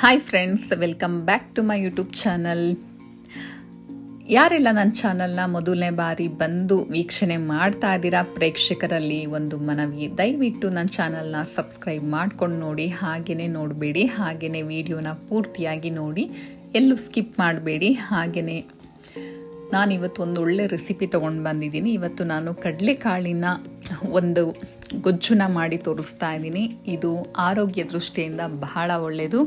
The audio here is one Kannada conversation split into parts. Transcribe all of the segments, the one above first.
Hi friends welcome back to my YouTube channel ಯಾರೆಲ್ಲ ನನ್ನ ಚಾನಲ್ನ ಮೊದಲನೇ ಬಾರಿ ಬಂದು ವೀಕ್ಷಣೆ ಮಾಡ್ತಾ ಇದ್ದೀರಾ, ಪ್ರೇಕ್ಷಕರಲ್ಲಿ ಒಂದು ಮನವಿ, ದಯವಿಟ್ಟು ನನ್ನ ಚಾನಲ್ನ ಸಬ್ಸ್ಕ್ರೈಬ್ ಮಾಡ್ಕೊಂಡು ನೋಡಿ ಹಾಗೆಯೇ ನೋಡಬೇಡಿ ಹಾಗೆಯೇ ವಿಡಿಯೋನ ಪೂರ್ತಿಯಾಗಿ ನೋಡಿ, ಎಲ್ಲೂ ಸ್ಕಿಪ್ ಮಾಡಬೇಡಿ ಹಾಗೆಯೇ ನಾನಿವತ್ತು ಒಂದು ಒಳ್ಳೆ ರೆಸಿಪಿ ತೊಗೊಂಡು ಬಂದಿದ್ದೀನಿ. ಇವತ್ತು ನಾನು ಕಡಲೆಕಾಳಿನ ಒಂದು ಗೊಜ್ಜುನ ಮಾಡಿ ತೋರಿಸ್ತಾ ಇದ್ದೀನಿ. ಇದು ಆರೋಗ್ಯ ದೃಷ್ಟಿಯಿಂದ ಬಹಳ ಒಳ್ಳೆಯದು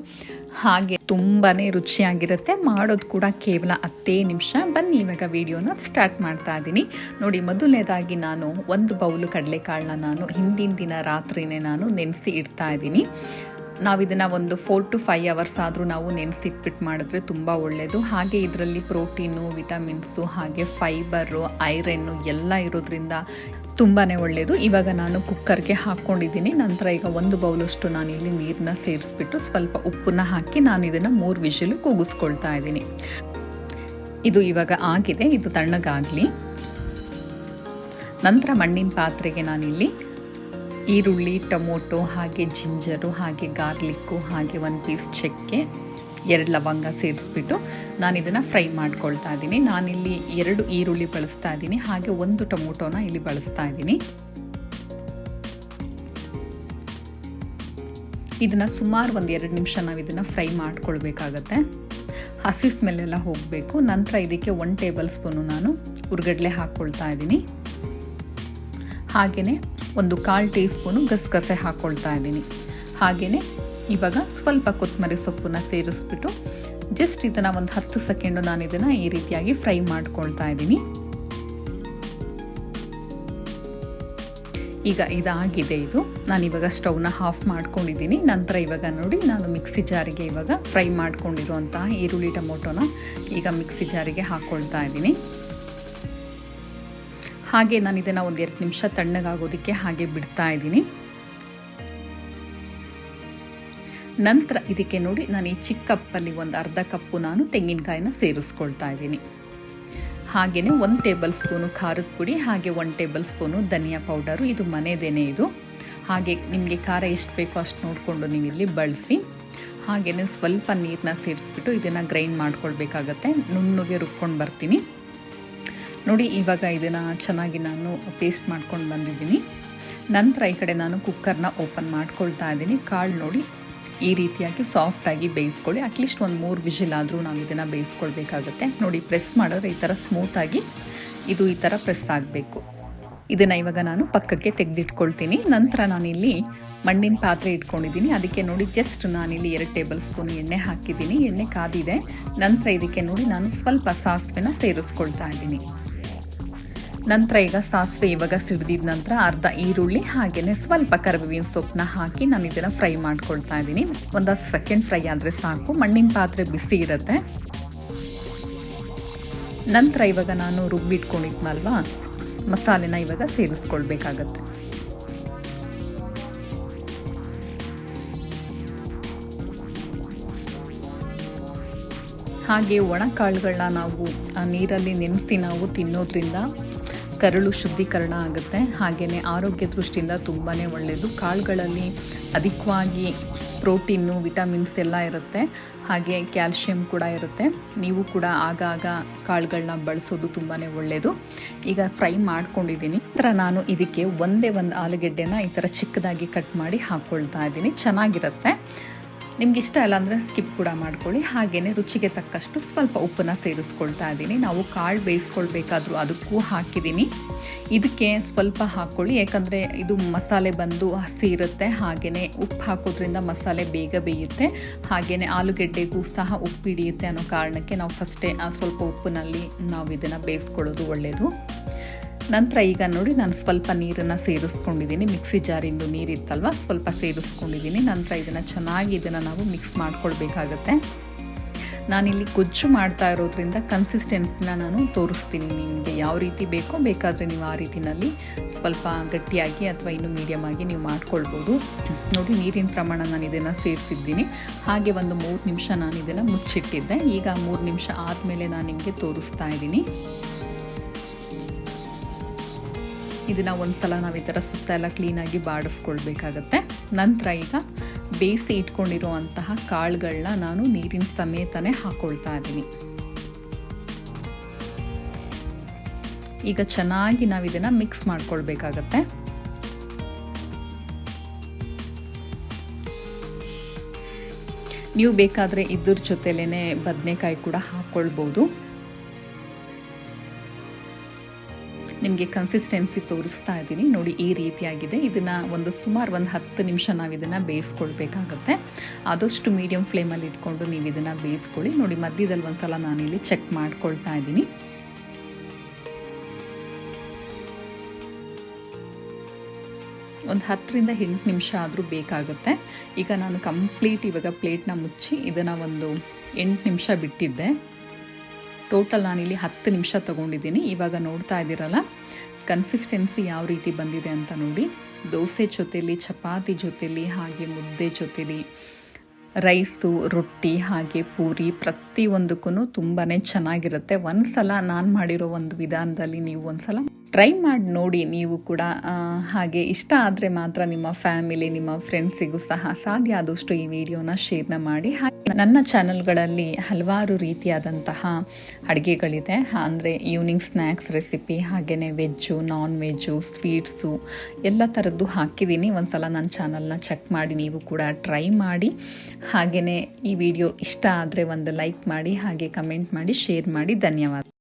ಹಾಗೆ ತುಂಬಾ ರುಚಿಯಾಗಿರುತ್ತೆ. ಮಾಡೋದು ಕೂಡ ಕೇವಲ ಹತ್ತೇ ನಿಮಿಷ. ಬನ್ನಿ ಇವಾಗ ವಿಡಿಯೋನ ಸ್ಟಾರ್ಟ್ ಮಾಡ್ತಾ ಇದ್ದೀನಿ. ನೋಡಿ, ಮೊದಲನೇದಾಗಿ ನಾನು ಒಂದು ಬೌಲು ಕಡಲೆಕಾಳನ್ನ ನಾನು ಹಿಂದಿನ ದಿನ ರಾತ್ರಿನೇ ನಾನು ನೆನೆಸಿ ಇಡ್ತಾ ಇದ್ದೀನಿ. ನಾವು ಇದನ್ನು ಒಂದು ಫೋರ್ ಟು ಫೈವ್ ಅವರ್ಸ್ ಆದರೂ ನಾವು ನೆನೆಸಿಟ್ಬಿಟ್ಟು ಮಾಡಿದ್ರೆ ತುಂಬ ಒಳ್ಳೆಯದು ಹಾಗೆ ಇದರಲ್ಲಿ ಪ್ರೋಟೀನು, ವಿಟಮಿನ್ಸು, ಹಾಗೆ ಫೈಬರು ಐರನ್ನು ಎಲ್ಲ ಇರೋದ್ರಿಂದ ತುಂಬಾ ಒಳ್ಳೆಯದು ಇವಾಗ ನಾನು ಕುಕ್ಕರ್ಗೆ ಹಾಕ್ಕೊಂಡಿದ್ದೀನಿ. ನಂತರ ಈಗ ಒಂದು ಬೌಲಷ್ಟು ನಾನು ಇಲ್ಲಿ ನೀರನ್ನ ಸೇರಿಸ್ಬಿಟ್ಟು ಸ್ವಲ್ಪ ಉಪ್ಪನ್ನ ಹಾಕಿ ನಾನು ಇದನ್ನು ಮೂರು ವಿಷಲು ಕೂಗಿಸ್ಕೊಳ್ತಾ ಇದ್ದೀನಿ. ಇದು ಇವಾಗ ಆಗಿದೆ. ಇದು ತಣ್ಣಗಾಗಲಿ. ನಂತರ ಮಣ್ಣಿನ ಪಾತ್ರೆಗೆ ನಾನಿಲ್ಲಿ ಈರುಳ್ಳಿ, ಟೊಮೊಟೊ, ಹಾಗೆ ಜಿಂಜರು, ಹಾಗೆ ಗಾರ್ಲಿಕ್ಕು, ಹಾಗೆ ಒಂದು ಪೀಸ್ ಚಕ್ಕೆ, ಎರಡು ಲವಂಗ ಸೇರಿಸ್ಬಿಟ್ಟು ನಾನು ಇದನ್ನು ಫ್ರೈ ಮಾಡ್ಕೊಳ್ತಾ ಇದ್ದೀನಿ ನಾನಿಲ್ಲಿ ಎರಡು ಈರುಳ್ಳಿ ಬಳಸ್ತಾ ಇದ್ದೀನಿ ಹಾಗೆ ಒಂದು ಟೊಮೊಟೊನ ಇಲ್ಲಿ ಬಳಸ್ತಾ ಇದ್ದೀನಿ ಇದನ್ನು ಸುಮಾರು ಒಂದು ಎರಡು ನಿಮಿಷ ನಾವು ಇದನ್ನು ಫ್ರೈ ಮಾಡ್ಕೊಳ್ಬೇಕಾಗತ್ತೆ. ಹಸಿ ಸ್ಮೆಲ್ಲೆಲ್ಲ ಹೋಗಬೇಕು. ನಂತರ ಇದಕ್ಕೆ ಒನ್ ಟೇಬಲ್ ಸ್ಪೂನು ನಾನು ಉರ್ಗಡ್ಲೆ ಹಾಕ್ಕೊಳ್ತಾ ಇದ್ದೀನಿ ಹಾಗೆಯೇ ಒಂದು ಕಾಲು ಟೀ ಸ್ಪೂನು ಗಸಗಸೆ ಹಾಕ್ಕೊಳ್ತಾ ಇದ್ದೀನಿ. ಹಾಗೆಯೇ ಇವಾಗ ಸ್ವಲ್ಪ ಕೊತ್ತಂಬರಿ ಸೊಪ್ಪನ್ನ ಸೇರಿಸ್ಬಿಟ್ಟು ಜಸ್ಟ್ ಇದನ್ನು ಒಂದು ಹತ್ತು ಸೆಕೆಂಡು ನಾನು ಇದನ್ನು ಈ ರೀತಿಯಾಗಿ ಫ್ರೈ ಮಾಡ್ಕೊಳ್ತಾ ಇದ್ದೀನಿ. ಈಗ ಇದಾಗಿದೆ ಇದು. ನಾನು ಇವಾಗ ಸ್ಟವ್ನ ಆಫ್ ಮಾಡ್ಕೊಂಡಿದ್ದೀನಿ. ನಂತರ ಇವಾಗ ನೋಡಿ ನಾನು ಮಿಕ್ಸಿ ಜಾರಿಗೆ ಇವಾಗ ಫ್ರೈ ಮಾಡ್ಕೊಂಡಿರುವಂತಹ ಈರುಳ್ಳಿ ಟೊಮೊಟೊನ ಈಗ ಮಿಕ್ಸಿ ಜಾರಿಗೆ ಹಾಕ್ಕೊಳ್ತಾ ಇದ್ದೀನಿ. ಹಾಗೆ ನಾನು ಇದನ್ನು ಒಂದು ಎರಡು ನಿಮಿಷ ತಣ್ಣಗಾಗೋದಕ್ಕೆ ಹಾಗೆ ಬಿಡ್ತಾ ಇದ್ದೀನಿ. ನಂತರ ಇದಕ್ಕೆ ನೋಡಿ ನಾನು ಈ ಚಿಕ್ಕ ಕಪ್ಪಲ್ಲಿ ಒಂದು ಅರ್ಧ ಕಪ್ಪು ನಾನು ತೆಂಗಿನಕಾಯಿನ ಸೇರಿಸ್ಕೊಳ್ತಾ ಇದ್ದೀನಿ. ಹಾಗೆಯೇ ಒಂದು ಟೇಬಲ್ ಸ್ಪೂನು ಖಾರದ ಪುಡಿ, ಹಾಗೆ ಒಂದು ಟೇಬಲ್ ಸ್ಪೂನು ಧನಿಯಾ ಪೌಡರು. ಇದು ಮನೆದೇನೆ ಇದು. ಹಾಗೆ ನಿಮಗೆ ಖಾರ ಎಷ್ಟು ಬೇಕೋ ಅಷ್ಟು ನೋಡಿಕೊಂಡು ನೀವು ಇಲ್ಲಿ ಬಳಸಿ ಹಾಗೆಯೇ ಸ್ವಲ್ಪ ನೀರನ್ನ ಸೇರಿಸ್ಬಿಟ್ಟು ಇದನ್ನು ಗ್ರೈಂಡ್ ಮಾಡ್ಕೊಳ್ಬೇಕಾಗತ್ತೆ. ನುಣ್ಣಗೆ ರುಬ್ಕೊಂಡು ಬರ್ತೀನಿ. ನೋಡಿ, ಇವಾಗ ಇದನ್ನು ಚೆನ್ನಾಗಿ ನಾನು ಪೇಸ್ಟ್ ಮಾಡ್ಕೊಂಡು ಬಂದಿದ್ದೀನಿ. ನಂತರ ಈ ಕಡೆ ನಾನು ಕುಕ್ಕರ್ನ ಓಪನ್ ಮಾಡ್ಕೊಳ್ತಾ ಇದ್ದೀನಿ. ಕಾಳು ನೋಡಿ, ಈ ರೀತಿಯಾಗಿ ಸಾಫ್ಟಾಗಿ ಬೇಯಿಸ್ಕೊಳ್ಳಿ. ಅಟ್ಲೀಸ್ಟ್ ಒಂದು ಮೂರು ವಿಷಿಲ್ ಆದರೂ ನಾವು ಇದನ್ನು ಬೇಯಿಸ್ಕೊಳ್ಬೇಕಾಗುತ್ತೆ. ನೋಡಿ ಪ್ರೆಸ್ ಮಾಡಿದ್ರೆ ಈ ಥರ ಸ್ಮೂತಾಗಿ ಇದು ಈ ಥರ ಪ್ರೆಸ್ ಆಗಬೇಕು. ಇದನ್ನು ಇವಾಗ ನಾನು ಪಕ್ಕಕ್ಕೆ ತೆಗೆದಿಟ್ಕೊಳ್ತೀನಿ. ನಂತರ ನಾನಿಲ್ಲಿ ಮಣ್ಣಿನ ಪಾತ್ರೆ ಇಟ್ಕೊಂಡಿದ್ದೀನಿ. ಅದಕ್ಕೆ ನೋಡಿ ಜಸ್ಟ್ ನಾನಿಲ್ಲಿ ಎರಡು ಟೇಬಲ್ ಸ್ಪೂನ್ ಎಣ್ಣೆ ಹಾಕಿದ್ದೀನಿ. ಎಣ್ಣೆ ಕಾದಿದೆ. ನಂತರ ಇದಕ್ಕೆ ನೋಡಿ, ನಾನು ಸ್ವಲ್ಪ ಸಾಸಿವೆನ ಸೇರಿಸ್ಕೊಳ್ತಾ ಇದ್ದೀನಿ. ನಂತರ ಈಗ ಸಾಸಿವೆ ಇವಾಗ ಸಿಡಿದಿದ ನಂತರ ಅರ್ಧ ಈರುಳ್ಳಿ ಹಾಗೆಯೇ ಸ್ವಲ್ಪ ಕರಿಬೇವಿನ ಸೊಪ್ಪನ್ನ ಹಾಕಿ ನಾನು ಇದನ್ನು ಫ್ರೈ ಮಾಡ್ಕೊಳ್ತಾ ಇದ್ದೀನಿ. ಒಂದು ಸೆಕೆಂಡ್ ಫ್ರೈ ಆದರೆ ಸಾಕು. ಮಣ್ಣಿನ ಪಾತ್ರೆ ಬಿಸಿ ಇರುತ್ತೆ. ನಂತರ ಇವಾಗ ನಾನು ರುಬ್ಬಿಟ್ಕೊಂಡಿದ್ನಲ್ವಾ ಮಸಾಲೆನ ಇವಾಗ ಸೇರಿಸ್ಕೊಳ್ಬೇಕಾಗತ್ತೆ. ಹಾಗೆ ಒಣ ಕಾಳುಗಳನ್ನ ನಾವು ನೀರಲ್ಲಿ ನೆನೆಸಿ ನಾವು ತಿನ್ನೋದ್ರಿಂದ ಕರಳು ಶುದ್ಧೀಕರಣ ಆಗುತ್ತೆ. ಹಾಗೆಯೇ ಆರೋಗ್ಯ ದೃಷ್ಟಿಯಿಂದ ತುಂಬಾ ಒಳ್ಳೆಯದು ಕಾಳುಗಳಲ್ಲಿ ಅಧಿಕವಾಗಿ ಪ್ರೋಟೀನು, ವಿಟಮಿನ್ಸ್ ಎಲ್ಲ ಇರುತ್ತೆ. ಹಾಗೆ ಕ್ಯಾಲ್ಶಿಯಂ ಕೂಡ ಇರುತ್ತೆ. ನೀವು ಕೂಡ ಆಗಾಗ ಕಾಳುಗಳನ್ನ ಬಳಸೋದು ತುಂಬಾ ಒಳ್ಳೆಯದು ಈಗ ಫ್ರೈ ಮಾಡ್ಕೊಂಡಿದ್ದೀನಿ. ನಂತರ ನಾನು ಇದಕ್ಕೆ ಒಂದೇ ಒಂದು ಆಲೂಗೆಡ್ಡೆನ ಈ ಥರ ಚಿಕ್ಕದಾಗಿ ಕಟ್ ಮಾಡಿ ಹಾಕ್ಕೊಳ್ತಾ ಇದ್ದೀನಿ. ಚೆನ್ನಾಗಿರುತ್ತೆ. ನಿಮ್ಗೆ ಇಷ್ಟ ಇಲ್ಲ ಅಂದರೆ ಸ್ಕಿಪ್ ಕೂಡ ಮಾಡ್ಕೊಳ್ಳಿ. ಹಾಗೆಯೇ ರುಚಿಗೆ ತಕ್ಕಷ್ಟು ಸ್ವಲ್ಪ ಉಪ್ಪನ್ನ ಸೇರಿಸ್ಕೊಳ್ತಾ ಇದ್ದೀನಿ. ನಾವು ಕಾಳು ಬೇಯಿಸ್ಕೊಳ್ಬೇಕಾದ್ರೂ ಅದಕ್ಕೂ ಹಾಕಿದ್ದೀನಿ. ಇದಕ್ಕೆ ಸ್ವಲ್ಪ ಹಾಕ್ಕೊಳ್ಳಿ. ಯಾಕಂದರೆ ಇದು ಮಸಾಲೆ ಬಂದು ಹಸಿ ಇರುತ್ತೆ. ಹಾಗೆಯೇ ಉಪ್ಪು ಹಾಕೋದ್ರಿಂದ ಮಸಾಲೆ ಬೇಗ ಬೇಯುತ್ತೆ. ಹಾಗೆಯೇ ಆಲೂಗೆಡ್ಡೆಗೂ ಸಹ ಉಪ್ಪು ಹಿಡಿಯುತ್ತೆ ಅನ್ನೋ ಕಾರಣಕ್ಕೆ ನಾವು ಫಸ್ಟೇ ಸ್ವಲ್ಪ ಉಪ್ಪಿನಲ್ಲಿ ನಾವು ಇದನ್ನು ಬೇಯಿಸ್ಕೊಳ್ಳೋದು ಒಳ್ಳೆಯದು ನಂತರ ಈಗ ನೋಡಿ ನಾನು ಸ್ವಲ್ಪ ನೀರನ್ನು ಸೇರಿಸ್ಕೊಂಡಿದ್ದೀನಿ. ಮಿಕ್ಸಿ ಜಾರಿಂದು ನೀರಿತ್ತಲ್ವ? ಸ್ವಲ್ಪ ಸೇರಿಸ್ಕೊಂಡಿದ್ದೀನಿ. ನಂತರ ಇದನ್ನು ಚೆನ್ನಾಗಿ ಇದನ್ನು ನಾವು ಮಿಕ್ಸ್ ಮಾಡ್ಕೊಳ್ಬೇಕಾಗತ್ತೆ. ನಾನಿಲ್ಲಿ ಗೊಜ್ಜು ಮಾಡ್ತಾ ಇರೋದ್ರಿಂದ ಕನ್ಸಿಸ್ಟೆನ್ಸಿನ ನಾನು ತೋರಿಸ್ತೀನಿ ನಿಮಗೆ ಯಾವ ರೀತಿ ಬೇಕೋ, ಬೇಕಾದರೆ ನೀವು ಆ ರೀತಿಯಲ್ಲಿ ಸ್ವಲ್ಪ ಗಟ್ಟಿಯಾಗಿ ಅಥವಾ ಇನ್ನು ಮೀಡಿಯಮ್ ಆಗಿ ನೀವು ಮಾಡ್ಕೊಳ್ಬೋದು. ನೋಡಿ ನೀರಿನ ಪ್ರಮಾಣ ನಾನು ಇದನ್ನು ಸೇರಿಸಿದ್ದೀನಿ. ಹಾಗೆ ಒಂದು ಮೂರು ನಿಮಿಷ ನಾನು ಇದನ್ನು ಮುಚ್ಚಿಟ್ಟಿದ್ದೆ. ಈಗ ಮೂರು ನಿಮಿಷ ಆದಮೇಲೆ ನಾನು ನಿಮಗೆ ತೋರಿಸ್ತಾ ಇದ್ದೀನಿ. ಇದನ್ನು ಒಂದು ಸಲ ನಾವು ಈ ಥರ ಸುತ್ತ ಎಲ್ಲ ಕ್ಲೀನಾಗಿ ಬಾಡಿಸ್ಕೊಳ್ಬೇಕಾಗತ್ತೆ. ನಂತರ ಈಗ ಬೇಯಿಸಿ ಇಟ್ಕೊಂಡಿರುವಂತಹ ಕಾಳುಗಳನ್ನ ನಾನು ನೀರಿನ ಸಮೇತನೇ ಹಾಕ್ಕೊಳ್ತಾ ಇದ್ದೀನಿ. ಈಗ ಚೆನ್ನಾಗಿ ನಾವು ಇದನ್ನು ಮಿಕ್ಸ್ ಮಾಡ್ಕೊಳ್ಬೇಕಾಗತ್ತೆ. ನೀವು ಬೇಕಾದರೆ ಇದ್ರ ಜೊತೆಲೇ ಬದನೆಕಾಯಿ ಕೂಡ ಹಾಕ್ಕೊಳ್ಬೋದು ನಿಮಗೆ ಕನ್ಸಿಸ್ಟೆನ್ಸಿ ತೋರಿಸ್ತಾ ಇದ್ದೀನಿ ನೋಡಿ, ಈ ರೀತಿಯಾಗಿದೆ. ಇದನ್ನು ಒಂದು ಸುಮಾರು ಒಂದು ಹತ್ತು ನಿಮಿಷ ನಾವು ಇದನ್ನು ಬೇಯಿಸ್ಕೊಳ್ಬೇಕಾಗತ್ತೆ. ಆದಷ್ಟು ಮೀಡಿಯಮ್ ಫ್ಲೇಮಲ್ಲಿ ಇಟ್ಕೊಂಡು ನೀವು ಇದನ್ನು ಬೇಯಿಸ್ಕೊಳ್ಳಿ. ನೋಡಿ, ಮಧ್ಯದಲ್ಲಿ ಒಂದು ಸಲ ನಾನಿಲ್ಲಿ ಚೆಕ್ ಮಾಡ್ಕೊಳ್ತಾ ಇದ್ದೀನಿ ಒಂದು ಹತ್ತರಿಂದ ಎಂಟು ನಿಮಿಷ ಆದರೂ ಬೇಕಾಗುತ್ತೆ. ಈಗ ನಾನು ಕಂಪ್ಲೀಟ್ ಇವಾಗ ಪ್ಲೇಟ್ನ ಮುಚ್ಚಿ ಇದನ್ನು ಒಂದು ಎಂಟು ನಿಮಿಷ ಬಿಟ್ಟಿದ್ದೆ. ಟೋಟಲ್ ನಾನಿಲ್ಲಿ ಹತ್ತು ನಿಮಿಷ ತೊಗೊಂಡಿದ್ದೀನಿ. ಇವಾಗ ನೋಡ್ತಾ ಇದ್ದೀರಲ್ಲ ಕನ್ಸಿಸ್ಟೆನ್ಸಿ ಯಾವ ರೀತಿ ಬಂದಿದೆ ಅಂತ ನೋಡಿ. ದೋಸೆ ಜೊತೆಲಿ, ಚಪಾತಿ ಜೊತೆಲಿ, ಹಾಗೆ ಮುದ್ದೆ ಜೊತೆಲಿ, ರೈಸು, ರೊಟ್ಟಿ, ಹಾಗೆ ಪೂರಿ ಪ್ರತಿಯೊಂದಕ್ಕೂ ತುಂಬಾ ಚೆನ್ನಾಗಿರುತ್ತೆ. ಒಂದು ಸಲ ನಾನು ಮಾಡಿರೋ ಒಂದು ವಿಧಾನದಲ್ಲಿ ನೀವು ಒಂದು ಸಲ ಟ್ರೈ ಮಾಡಿ ನೋಡಿ. ನೀವು ಕೂಡ ಹಾಗೆ ಇಷ್ಟ ಆದರೆ ಮಾತ್ರ ನಿಮ್ಮ ಫ್ಯಾಮಿಲಿ, ನಿಮ್ಮ ಫ್ರೆಂಡ್ಸಿಗೂ ಸಹ ಸಾಧ್ಯ ಆದಷ್ಟು ಈ ವಿಡಿಯೋನ ಶೇರ್ನ ಮಾಡಿ. ಹಾಗೆ ನನ್ನ ಚಾನಲ್ಗಳಲ್ಲಿ ಹಲವಾರು ರೀತಿಯಾದಂತಹ ಅಡುಗೆಗಳಿದೆ. ಅಂದರೆ ಈವ್ನಿಂಗ್ ಸ್ನ್ಯಾಕ್ಸ್ ರೆಸಿಪಿ ಹಾಗೆಯೇ ವೆಜ್ಜು ನಾನ್ ವೆಜ್ಜು ಸ್ವೀಟ್ಸು ಎಲ್ಲ ಥರದ್ದು ಹಾಕಿದ್ದೀನಿ. ಒಂದ್ಸಲ ನನ್ನ ಚಾನಲ್ನ ಚೆಕ್ ಮಾಡಿ, ನೀವು ಕೂಡ ಟ್ರೈ ಮಾಡಿ. ಹಾಗೆಯೇ ಈ ವಿಡಿಯೋ ಇಷ್ಟ ಆದರೆ ಒಂದು ಲೈಕ್ ಮಾಡಿ, ಹಾಗೆ ಕಮೆಂಟ್ ಮಾಡಿ ಶೇರ್ ಮಾಡಿ. ಧನ್ಯವಾದ.